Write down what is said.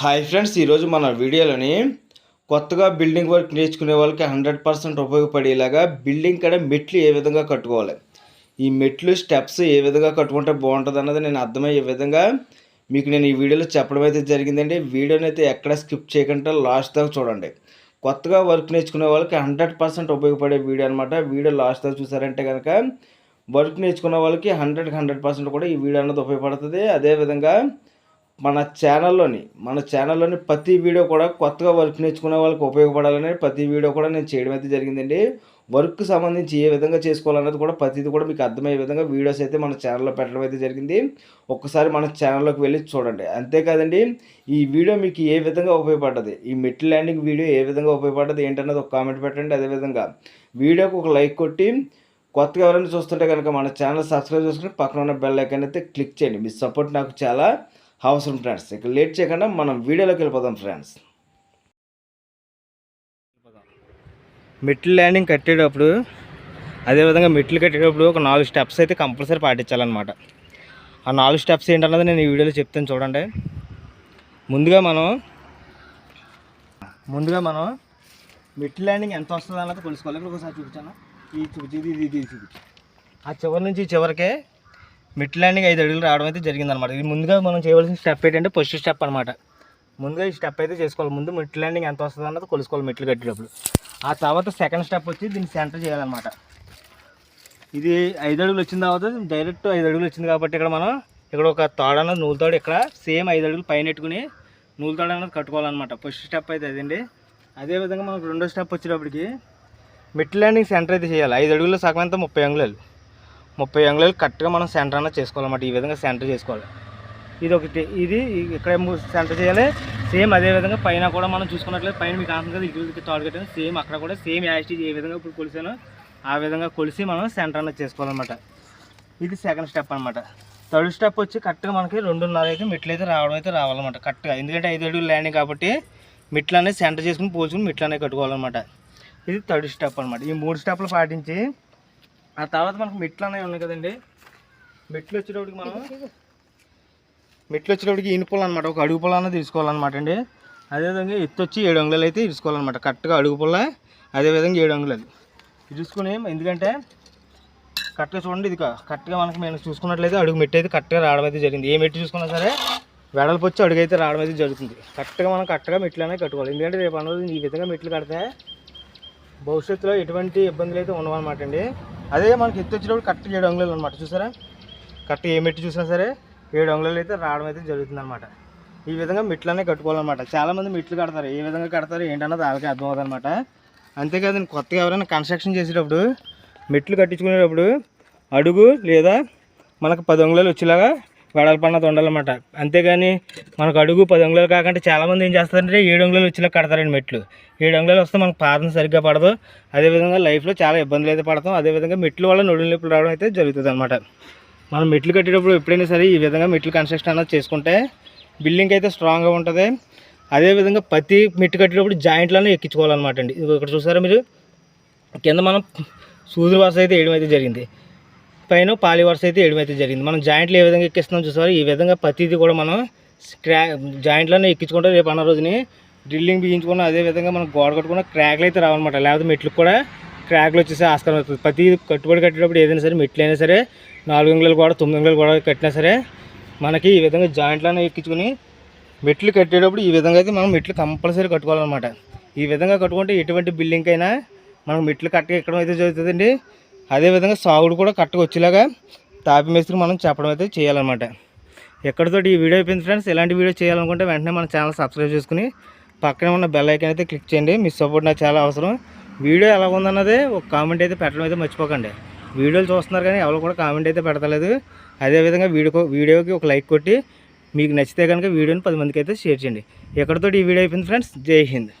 Hi friends ఈరోజు మన వీడియోలోని కొత్తగా బిల్డింగ్ వర్క్ నేర్చుకునే వాళ్ళకి హండ్రెడ్ పర్సెంట్ ఉపయోగపడేలాగా బిల్డింగ్ కడ మెట్లు ఏ విధంగా కట్టుకోవాలి? ఈ మెట్లు స్టెప్స్ ఏ విధంగా కట్టుకుంటే బాగుంటుంది అన్నది నేను అర్థమయ్యే విధంగా మీకు నేను ఈ వీడియోలో చెప్పడం అయితే జరిగిందండి. వీడియోని అయితే ఎక్కడ స్కిప్ చేయకుండా లాస్ట్ దాకా చూడండి. కొత్తగా వర్క్ నేర్చుకునే వాళ్ళకి హండ్రెడ్ పర్సెంట్ ఉపయోగపడే వీడియో అనమాట వీడియో లాస్ట్ దాకా చూసారంటే కనుక వర్క్ నేర్చుకున్న వాళ్ళకి హండ్రెడ్కి హండ్రెడ్ పర్సెంట్ కూడా ఈ వీడియో అన్నది ఉపయోగపడుతుంది. అదేవిధంగా మన ఛానల్లోని మన ఛానల్లోని ప్రతి వీడియో కూడా కొత్తగా వర్క్ నేర్చుకునే వాళ్ళకి ఉపయోగపడాలని ప్రతి వీడియో కూడా నేను చేయడం అయితే జరిగిందండి. వర్క్ సంబంధించి ఏ విధంగా చేసుకోవాలన్నది కూడా ప్రతిది కూడా మీకు అర్థమయ్యే విధంగా వీడియోస్ అయితే మన ఛానల్లో పెట్టడం అయితే జరిగింది. ఒక్కసారి మన ఛానల్లోకి వెళ్ళి చూడండి. అంతేకాదండి ఈ వీడియో మీకు ఏ విధంగా ఉపయోగపడ్డది? ఈ మెట్ల ల్యాండింగ్ వీడియో ఏ విధంగా ఉపయోగపడ్డది? ఏంటన్నది ఒక కామెంట్ పెట్టండి. అదేవిధంగా వీడియోకి ఒక లైక్ కొట్టి కొత్తగా ఎవరైనా చూస్తుంటే కనుక మన ఛానల్ సబ్స్క్రైబ్ చేసుకుని పక్కన ఉన్న బెల్ ఐకాన్ అయితే క్లిక్ చేయండి. మీ సపోర్ట్ నాకు చాలా అవసరం ఫ్రెండ్స్. ఇక లేట్ చేయకుండా మనం వీడియోలోకి వెళ్ళిపోదాం ఫ్రెండ్స్. మెట్లు ల్యాండింగ్ కట్టేటప్పుడు అదేవిధంగా మెట్లు కట్టేటప్పుడు ఒక నాలుగు స్టెప్స్ అయితే కంపల్సరీ పాటించాలన్నమాట. ఆ నాలుగు స్టెప్స్ ఏంటన్నది నేను ఈ వీడియోలో చెప్తాను చూడండి. ముందుగా మనం ముందుగా మనం మెట్లు ల్యాండింగ్ ఎంత వస్తుంది అన్నది కొలుసుకోవాలి. ఒకసారి చూపించాను? ఈ చూపించి ఇది ఇది చూపించి ఆ చివరి నుంచి చివరికే మిడ్ ల్యాండింగ్ ఐదు అడుగులు రావడం అయితే జరిగిందనమాట ఇది ముందుగా మనం చేయవలసిన స్టెప్ ఏంటంటే ఫస్ట్ స్టెప్ అనమాట ముందుగా ఈ స్టెప్ అయితే చేసుకోవాలి. ముందు మిడ్ ల్యాండింగ్ ఎంత వస్తుంది అన్నది కొలుసుకోవాలి మెట్లు కట్టేటప్పుడు. ఆ తర్వాత సెకండ్ స్టెప్ వచ్చి దీన్ని సెంటర్ చేయాలన్నమాట. ఇది ఐదు అడుగులు వచ్చిన తర్వాత డైరెక్ట్ ఐదు అడుగులు వచ్చింది కాబట్టి ఇక్కడ మనం ఇక్కడ ఒక తాడు అన్నది నూలుతాడు ఇక్కడ సేమ్ ఐదు అడుగులు పైన పెట్టుకుని నూలుతాడు అన్నది కట్టుకోవాలన్నమాట. ఫస్ట్ స్టెప్ అయితే అదండి అదేవిధంగా మనకు రెండో స్టెప్ వచ్చేటప్పటికి మిడ్ ల్యాండింగ్ సెంటర్ అయితే చేయాలి. ఐదు అడుగుల్లో సగం అంతా ముప్పై అంగుళాలు. ముప్పై అంగుళాలు కరెక్ట్గా మనం సెంటర్ అన్న చేసుకోవాలన్నమాట. ఈ విధంగా సెంటర్ చేసుకోవాలి. ఇది ఒకటి ఇది ఇక్కడ సెంటర్ చేయాలి? సేమ్ అదే విధంగా పైన కూడా మనం చూసుకున్నట్లయితే పైన మీకు ఆనందం కదా ఇటు తాడు కట్టాను సేమ్. అక్కడ కూడా సేమ్ యాస్టేజ్ ఏ విధంగా ఇప్పుడు కొలిసానో ఆ విధంగా కొలిసి మనం సెంటర్ అన్న చేసుకోవాలన్నమాట. ఇది సెకండ్ స్టెప్ అనమాట థర్డ్ స్టెప్ వచ్చి కరెక్ట్గా మనకి రెండున్నర అయితే మెట్లు అయితే రావడం అయితే రావాలన్నమాట కరెక్ట్గా. ఎందుకంటే ఐదు అడుగులు ల్యాండింగ్ కాబట్టి మెట్లు అనేది సెంటర్ చేసుకుని పోల్చుకుని మెట్లు అనేవి కట్టుకోవాలన్నమాట. ఇది థర్డ్ స్టెప్ అనమాట ఈ మూడు స్టెప్లు పాటించి ఆ తర్వాత మనకు మెట్లు అనేవి ఉన్నాయి కదండి. మెట్లు వచ్చేటప్పటికి మనం మెట్లు వచ్చేటప్పటికి ఇనుపులు అనమాట ఒక అడుగు పొల తీసుకోవాలన్నమాట అండి. అదేవిధంగా ఎత్తు వచ్చి ఏడు అంగుళాలు అయితే తీసుకోవాలన్నమాట. కరెక్ట్గా అడుగు పొల అదేవిధంగా ఏడు అంగుళాలు. ఇరుసుకుని చూసుకుని ఎందుకంటే కరెక్ట్గా చూడండి ఇది కరెక్ట్గా మనకి మేము చూసుకున్నట్లయితే అడుగు మెట్టు అయితే కరెక్ట్గా రావడం అయితే జరిగింది. ఏ మెట్టు చూసుకున్నా సరే వెడల్పు వచ్చి అడుగు అయితే రావడం అయితే జరుగుతుంది. కరెక్ట్గా మనం కరెక్ట్గా మెట్లు అనేవి కట్టుకోవాలి. ఎందుకంటే రేపు అన్నది ఈ విధంగా మెట్లు కడితే భవిష్యత్తులో ఎటువంటి ఇబ్బందులు అయితే ఉండవన్నమాట అండి. అదే మనకి ఎత్తు వచ్చినప్పుడు కరెక్ట్ ఏడు అంగుళాలు అనమాట చూసారా? కరెక్ట్ ఏ మెట్టు చూసినా సరే ఏడు అంగుళాలు అయితే రావడం అయితే జరుగుతుంది అనమాట ఈ విధంగా మెట్లనే కట్టుకోవాలన్నమాట. చాలామంది మెట్లు కడతారు ఏ విధంగా కడతారు ఏంటన్నది వాళ్ళకి అర్థం అవుతుంది అనమాట అంతేకాదండి కొత్తగా ఎవరైనా కన్స్ట్రక్షన్ చేసేటప్పుడు మెట్లు కట్టించుకునేటప్పుడు అడుగు లేదా మనకు పది అంగుళాలు వచ్చేలాగా వెడల్పన్నది ఉండాలన్నమాట అంతేగాని మనకు అడుగు పది అంగుళాలు కాకుండా చాలామంది ఏం చేస్తారంటే ఏడు అంగుళాలు వచ్చేలా కడతారండి మెట్లు. ఏడు అంగుళాలు వస్తే మనకు పాదం సరిగ్గా పడదు. అదేవిధంగా లైఫ్లో చాలా ఇబ్బందులు అయితే పడతాం. అదేవిధంగా మెట్లు వల్ల నొడులు నొప్పులు రావడం అయితే జరుగుతుంది అనమాట మనం మెట్లు కట్టేటప్పుడు ఎప్పుడైనా సరే ఈ విధంగా మెట్లు కన్స్ట్రక్షన్ అనేది చేసుకుంటే బిల్డింగ్ అయితే స్ట్రాంగ్గా ఉంటుంది. అదేవిధంగా ప్రతి మెట్టు కట్టేటప్పుడు జాయింట్లను ఎక్కించుకోవాలన్నమాట అండి. ఇక్కడ చూసారా మీరు? కింద మనం సూదులు వరుస అయితే వేయడం అయితే జరిగింది. పైన పాలి వరుస అయితే వేయడం అయితే జరిగింది. మనం జాయింట్లు ఏ విధంగా ఎక్కిస్తున్నాం చూసారు ఈ విధంగా ప్రతిదీ కూడా మనం క్రా జాయింట్లోనే ఎక్కించుకుంటే రేపు అన్న రోజుని డ్రిల్లింగ్ బిగించుకున్న అదే విధంగా మనం గోడ కట్టుకున్న క్రాక్లు అయితే రావన్నమాట. లేకపోతే మెట్లు కూడా క్రాక్లు వచ్చేసే ఆస్కారం అవుతుంది. ప్రతి కట్టుబడి కట్టేటప్పుడు ఏదైనా సరే మెట్లు అయినా సరే నాలుగు అంగుళాలు కూడా తొమ్మిది అంగుళాలు కూడా కట్టినా సరే మనకి ఈ విధంగా జాయింట్లను ఎక్కించుకుని మెట్లు కట్టేటప్పుడు ఈ విధంగా అయితే మనం మెట్లు కంపల్సరీ కట్టుకోవాలన్నమాట. ఈ విధంగా కట్టుకుంటే ఎటువంటి బిల్డింగ్ అయినా మనం మెట్లు కట్ట ఎక్కడం అయితే జరుగుతుందండి. అదేవిధంగా సాగుడు కూడా కరెక్ట్గా వచ్చేలాగా తాపి మేస్త్రి మనం చెప్పడం అయితే చేయాలన్నమాట. ఎక్కడితో ఈ వీడియో అయిపోయింది ఫ్రెండ్స్ ఇలాంటి వీడియో చేయాలనుకుంటే వెంటనే మన ఛానల్ సబ్స్క్రైబ్ చేసుకుని పక్కనే ఉన్న బెల్ ఐకాన్ అయితే క్లిక్ చేయండి. మీ సపోర్ట్ నాకు చాలా అవసరం. వీడియో ఎలా ఉందన్నదే ఒక కామెంట్ అయితే పెట్టడం అయితే మర్చిపోకండి. వీడియోలు చూస్తున్నారు కానీ ఎవరు కూడా కామెంట్ అయితే పెడతలేదు. అదేవిధంగా వీడియో వీడియోకి ఒక లైక్ కొట్టి మీకు నచ్చితే కనుక వీడియోని పది మందికి అయితే షేర్ చేయండి. ఎక్కడితో ఈ వీడియో అయిపోయింది ఫ్రెండ్స్ జై హింద్.